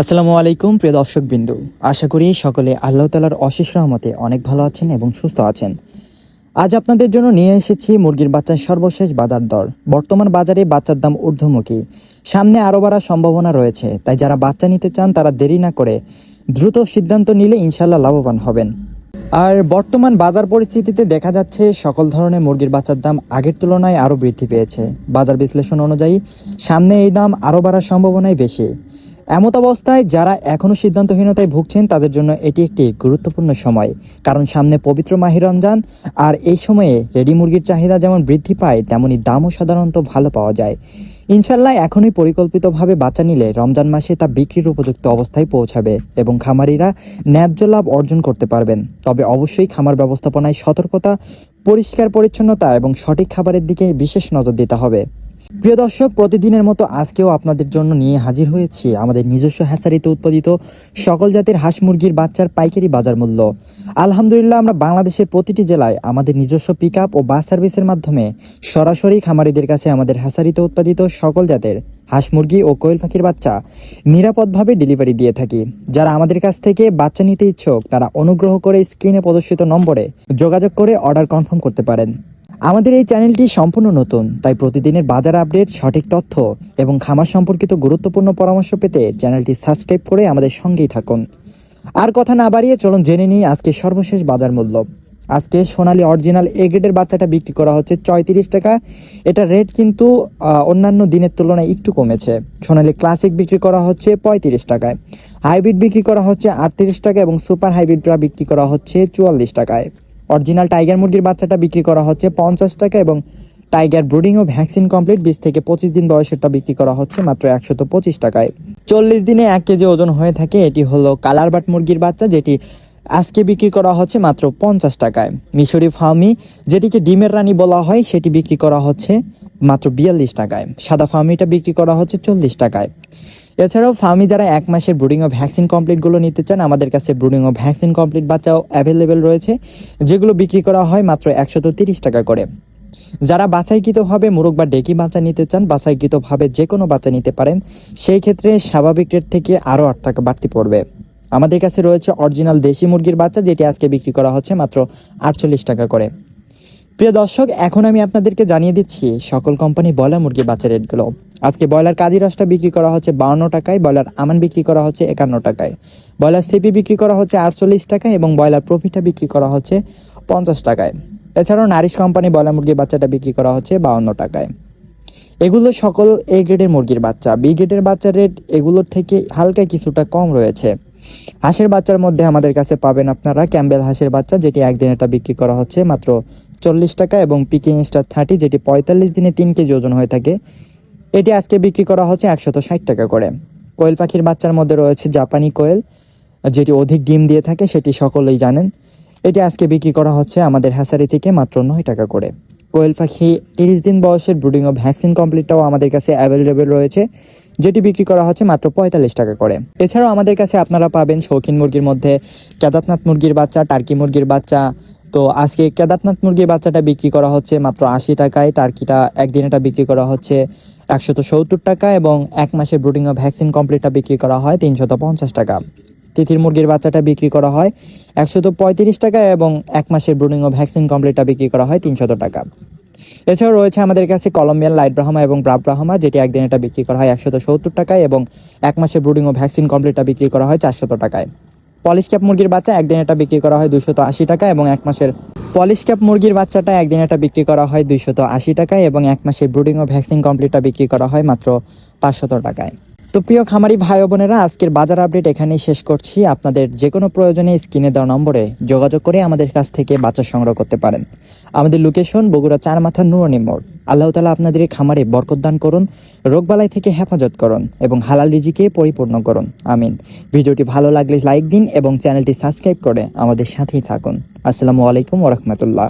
আসসালামু আলাইকুম, প্রিয় দর্শক বিন্দু আশা করি সকলে আল্লাহ তালার অশেষ রহমতে অনেক ভালো আছেন এবং সুস্থ আছেন। আজ আপনাদের জন্য নিয়ে এসেছি মুরগির বাচ্চার সর্বশেষ বাজার দর। বর্তমান বাজারে বাচ্চার দাম ঊর্ধ্বমুখী। সামনে আরও বাড়ার সম্ভাবনা রয়েছে, তাই যারা বাচ্চা নিতে চান তারা দেরি না করে দ্রুত সিদ্ধান্ত নিলে ইনশাল্লাহ লাভবান হবেন। আর বর্তমান বাজার পরিস্থিতিতে দেখা যাচ্ছে সকল ধরনের মুরগির বাচ্চার দাম আগের তুলনায় আরও বৃদ্ধি পেয়েছে। বাজার বিশ্লেষণ অনুযায়ী সামনে এই দাম আরও বাড়ার সম্ভাবনাই বেশি। এমত অবস্থায় যারা এখনও সিদ্ধান্তহীনতায় ভুগছেন, তাদের জন্য এটি একটি গুরুত্বপূর্ণ সময়। কারণ সামনে পবিত্র মাহি রমজান, আর এই সময়ে রেডি মুরগির চাহিদা যেমন বৃদ্ধি পায়, তেমনি দামও সাধারণত ভালো পাওয়া যায়। ইনশাল্লাহ এখনই পরিকল্পিতভাবে বাচ্চা নিলে রমজান মাসে তা বিক্রির উপযুক্ত অবস্থায় পৌঁছাবে এবং খামারিরা ন্যায্য লাভ অর্জন করতে পারবেন। তবে অবশ্যই খামার ব্যবস্থাপনায় সতর্কতা, পরিষ্কার পরিচ্ছন্নতা এবং সঠিক খাবারের দিকে বিশেষ নজর দিতে হবে। প্রিয় দর্শক, প্রতিদিনের মতো আজকেও আপনাদের জন্য নিয়ে হাজির হয়েছি আমাদের নিজস্ব হ্যাসারিতে উৎপাদিত সকল জাতের হাঁস মুরগির বাচ্চার পাইকারি বাজার মূল্য। আলহামদুলিল্লাহ, আমরা বাংলাদেশের প্রতিটি জেলায় আমাদের নিজস্ব পিক ও বাস সার্ভিসের মাধ্যমে সরাসরি খামারিদের কাছে আমাদের হ্যাসারিতে উৎপাদিত সকল জাতের হাঁস মুরগি ও কোয়েল পাখির বাচ্চা নিরাপদভাবে ডেলিভারি দিয়ে থাকি। যারা আমাদের কাছ থেকে বাচ্চা নিতে ইচ্ছুক, তারা অনুগ্রহ করে স্ক্রিনে প্রদর্শিত নম্বরে যোগাযোগ করে অর্ডার কনফার্ম করতে পারেন। আমাদের এই চ্যানেলটি সম্পূর্ণ নতুন, তাই প্রতিদিনের বাজার আপডেট, সঠিক তথ্য এবং খামার সম্পর্কিত গুরুত্বপূর্ণ পরামর্শ পেতে চ্যানেলটি সাবস্ক্রাইব করে আমাদের সঙ্গেই থাকুন। আর কথা না বাড়িয়ে চলুন জেনে নিই আজকে সর্বশেষ বাজার মূল্য আজকে সোনালী অরিজিনাল এ গ্রেডের বাচ্চাটা বিক্রি করা হচ্ছে চৌত্রিশ টাকা। এটা রেট কিন্তু অন্যান্য দিনের তুলনায় একটু কমেছে। সোনালী ক্লাসিক বিক্রি করা হচ্ছে পঁয়ত্রিশ টাকায়। হাইব্রিড বিক্রি করা হচ্ছে আটত্রিশ টাকা এবং সুপার হাইব্রিডরা বিক্রি করা হচ্ছে চুয়াল্লিশ টাকায়। অরিজিনাল টাইগার মুরগির বাচ্চাটা বিক্রি করা হচ্ছে পঞ্চাশ টাকা এবং টাইগার ব্রুডিং ও ভ্যাকসিন কমপ্লিট, বিশ থেকে পঁচিশ দিন বয়সেরটা বিক্রি করা হচ্ছে মাত্র একশত পঁচিশ টাকায়। চল্লিশ দিনে এক কেজি ওজন হয়ে থাকে, এটি হলো কালার বাট মুরগির বাচ্চা, যেটি আজকে বিক্রি করা হচ্ছে মাত্র পঞ্চাশ টাকায়। মিশরি ফার্মি, যেটিকে ডিমের রানী বলা হয়, সেটি বিক্রি করা হচ্ছে মাত্র বিয়াল্লিশ টাকায়। সাদা ফার্মিটা বিক্রি করা হচ্ছে চল্লিশ টাকায়। এছাড়াও ফার্মি যারা এক মাসের ব্রুডিং ও ভ্যাকসিন কমপ্লিটগুলো নিতে চান, আমাদের কাছে ব্রুডিং ও ভ্যাকসিন কমপ্লিট বাচ্চাও অ্যাভেলেবেল রয়েছে, যেগুলো বিক্রি করা হয় মাত্র একশত তিরিশ টাকা করে। যারা বাছাইকৃতভাবে মুরগ বা ডেকি বাচ্চা নিতে চান, বাছাইকৃতভাবে যে কোনো বাচ্চা নিতে পারেন, সেই ক্ষেত্রে স্বাভাবিক রেট থেকে আরও আট টাকা বাড়তি পড়বে। আমাদের কাছে রয়েছে অরিজিনাল দেশি মুরগির বাচ্চা, যেটি আজকে বিক্রি করা হচ্ছে মাত্র আটচল্লিশ টাকা করে। প্রিয় দর্শক, এখন আমি আপনাদেরকে জানিয়ে দিচ্ছি, সকল কোম্পানি ব্রয়লার মুরগির বাচ্চা রেটগুলো। আজকে ব্রয়লার কাজী রসটা বিক্রি করা হচ্ছে বাউন্ন টাকায়, ব্রয়লার আমান বিক্রি করা হচ্ছে একান্ন টাকায়। ব্রয়লার সিপি বিক্রি করা হচ্ছে আটচল্লিশ টাকায় এবং ব্রয়লার প্রফিটটা বিক্রি করা হচ্ছে পঞ্চাশ টাকায়। এছাড়াও নারিশ কোম্পানি ব্রয়লার মুরগির বাচ্চাটা বিক্রি করা হচ্ছে বাউন্ন টাকায়। এগুলো সকল এ গ্রেডের মুরগির বাচ্চা। বি গ্রেডের বাচ্চার রেট এগুলোর থেকে হালকা কিছুটা কম রয়েছে। হাঁসের বাচ্চার মধ্যে আমাদের কাছে পাবেন আপনারা ক্যাম্বেল হাঁসের বাচ্চা, যেটি একদিন এটা বিক্রি করা হচ্ছে মাত্র চল্লিশ টাকা এবং পিকিং স্টার থার্টি যেটি পঁয়তাল্লিশ দিনে তিন কেজি ওজন হয়ে থাকে, এটি আজকে বিক্রি করা হচ্ছে একশত ষাট টাকা করে। কোয়েল পাখির বাচ্চার মধ্যে রয়েছে জাপানি কোয়েল, যেটি অধিক ডিম দিয়ে থাকে, সেটি সকলেই জানেন। এটি আজকে বিক্রি করা হচ্ছে আমাদের হ্যাসারি থেকে মাত্র নয় টাকা করে। কোয়েল পাখি তিরিশ দিন বয়সের ব্রুডিং ও ভ্যাকসিন কমপ্লিটটাও আমাদের কাছে অ্যাভেলেবেল রয়েছে, যেটি বিক্রি করা হচ্ছে মাত্র পঁয়তাল্লিশ টাকা করে। এছাড়াও আমাদের কাছে আপনারা পাবেন শৌখিন মুরগির মধ্যে কেদারনাথ মুরগির বাচ্চা, টার্কি মুরগির বাচ্চা তো আজকে কেদারনাথ মুরগির বাচ্চাটা বিক্রি করা হচ্ছে মাত্র আশি টাকায়। টার্কিটা একদিন এটা বিক্রি করা হচ্ছে একশত সত্তর টাকা এবং এক মাসের ব্রুডিং ও ভ্যাকসিন কমপ্লিটটা বিক্রি করা হয় তিনশত পঞ্চাশ টাকা। তিথির মুরগির বাচ্চাটা বিক্রি করা হয় একশত পঁয়ত্রিশ টাকা এবং এক মাসের ব্রুডিং ও ভ্যাকসিন কমপ্লিটটা বিক্রি করা হয় তিনশত টাকা। এছাড়াও রয়েছে আমাদের কাছে কলম্বিয়ান লাইট ব্রাহ্মা এবং ব্রাব ব্রাহ্মা, যেটি একদিন এটা বিক্রি করা হয় একশত সত্তর টাকায় এবং এক মাসের ব্রুডিং ও ভ্যাকসিন কমপ্লিটটা বিক্রি করা হয় চারশত টাকায়। পলিশ ক্যাপ মুরগির বাচ্চা একদিন এটা বিক্রি করা হয় দুশত আশি টাকা এবং এক মাসের পলিশ ক্যাপ মুরগির বাচ্চাটা একদিন এটা বিক্রি করা হয় দুইশত আশি টাকায় এবং এক মাসের ব্রুডিং ও ভ্যাকসিন কমপ্লিটটা বিক্রি করা হয় মাত্র পাঁচশত টাকায়। তো প্রিয় খামারি ভাই বোনেরা, আজকের বাজার আপডেট এখানেই শেষ করছি। আপনাদের যে কোনো প্রয়োজনে স্ক্রিনে দেওয়া নম্বরে যোগাযোগ করে আমাদের কাছ থেকে বাচ্চা সংগ্রহ করতে পারেন। আমাদের লোকেশন বগুড়া চার মাথা নুরানি মোড়। আল্লাহ তালা আপনাদের খামারে বরকত দান করুন, রোগবালাই থেকে হেফাজত করুন এবং হালাল রিজিকে পরিপূর্ণ করুন। আমিন। ভিডিওটি ভালো লাগলে লাইক দিন এবং চ্যানেলটি সাবস্ক্রাইব করে আমাদের সাথেই থাকুন। আসসালামু আলাইকুম ওরহমতুল্লাহ